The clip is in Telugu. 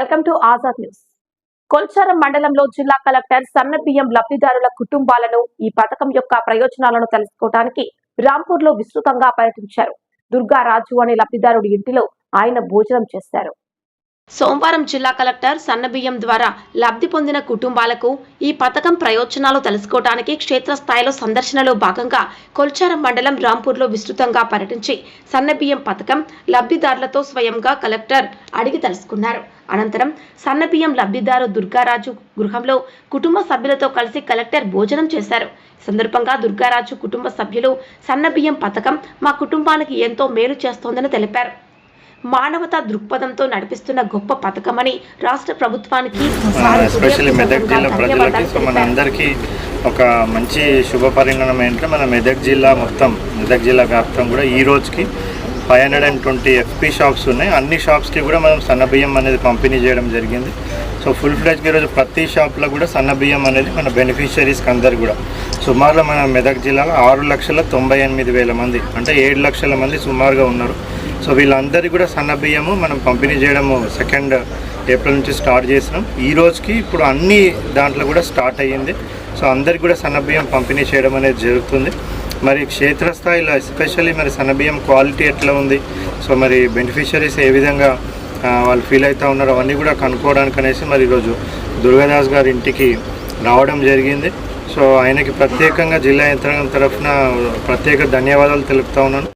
Welcome to Azad news. Kolcharam మండలంలో జిల్లా కలెక్టర్ సన్న బియ్యం లబ్ధిదారుల కుటుంబాలను ఈ పథకం యొక్క ప్రయోజనాలను తెలుసుకోవడానికి రాంపూర్లో విస్తృతంగా పర్యటించారు. దుర్గా రాజు అనే లబ్ధిదారుడి ఇంటిలో ఆయన భోజనం చేశారు. సోమవారం జిల్లా కలెక్టర్ సన్నబియ్యం ద్వారా లబ్ధి పొందిన కుటుంబాలకు ఈ పథకం ప్రయోజనాలు తెలుసుకోవడానికి క్షేత్రస్థాయిలో సందర్శనలో భాగంగా కొల్చారం మండలం రాంపూర్లో విస్తృతంగా పర్యటించి సన్నబియ్యం పథకం లబ్ధిదారులతో స్వయంగా కలెక్టర్ అడిగి తెలుసుకున్నారు. అనంతరం సన్నబియ్యం లబ్ధిదారు దుర్గారాజు గృహంలో కుటుంబ సభ్యులతో కలిసి కలెక్టర్ భోజనం చేశారు. సందర్భంగా దుర్గారాజు కుటుంబ సభ్యులు సన్నబియ్యం పథకం మా కుటుంబానికి ఎంతో మేలు చేస్తోందని తెలిపారు. మానవతా దృక్పథంతో నడిపిస్తున్న గొప్ప పథకమని రాష్ట్ర ప్రభుత్వానికి ఎస్పెషల్లీ మెదక్ జిల్లా ప్రజలకి సో మన అందరికీ ఒక మంచి శుభ పరిణామం ఏంటంటే మన మెదక్ జిల్లా మొత్తం మెదక్ జిల్లా వ్యాప్తం కూడా ఈ రోజుకి five hundred and twenty FP shops ఉన్నాయి. అన్ని షాప్స్కి కూడా మనం సన్నబియ్యం అనేది పంపిణీ చేయడం జరిగింది. సో ఫుల్ ఫ్లెజ్కి ఈరోజు ప్రతి షాప్లో కూడా సన్నబియ్యం అనేది మన బెనిఫిషరీస్కి అందరు కూడా. సుమారుగా మన మెదక్ జిల్లాలో ఆరు లక్షల తొంభై ఎనిమిది వేల మంది అంటే ఏడు లక్షల మంది సుమారుగా ఉన్నారు. సో వీళ్ళందరికీ కూడా సన్న బియ్యము మనం పంపిణీ చేయడము సెకండ్ ఏప్రిల్ నుంచి స్టార్ట్ చేసినాం. ఈ రోజుకి ఇప్పుడు అన్ని దాంట్లో కూడా స్టార్ట్ అయ్యింది. సో అందరికి కూడా సన్న బియ్యం పంపిణీ చేయడం అనేది జరుగుతుంది. మరి క్షేత్రస్థాయిలో ఎస్పెషల్లీ మరి సన్న బియ్యం క్వాలిటీ ఎట్లా ఉంది? సో మరి బెనిఫిషరీస్ ఏ విధంగా వాళ్ళు ఫీల్ అవుతూ ఉన్నారో అవన్నీ కూడా కనుక్కోవడానికి అనేసి మరి ఈరోజు దుర్గాదాస్ గారి ఇంటికి రావడం జరిగింది. సో ఆయనకి ప్రత్యేకంగా జిల్లా యంత్రాంగం తరఫున ప్రత్యేక ధన్యవాదాలు తెలుపుతా ఉన్నాను.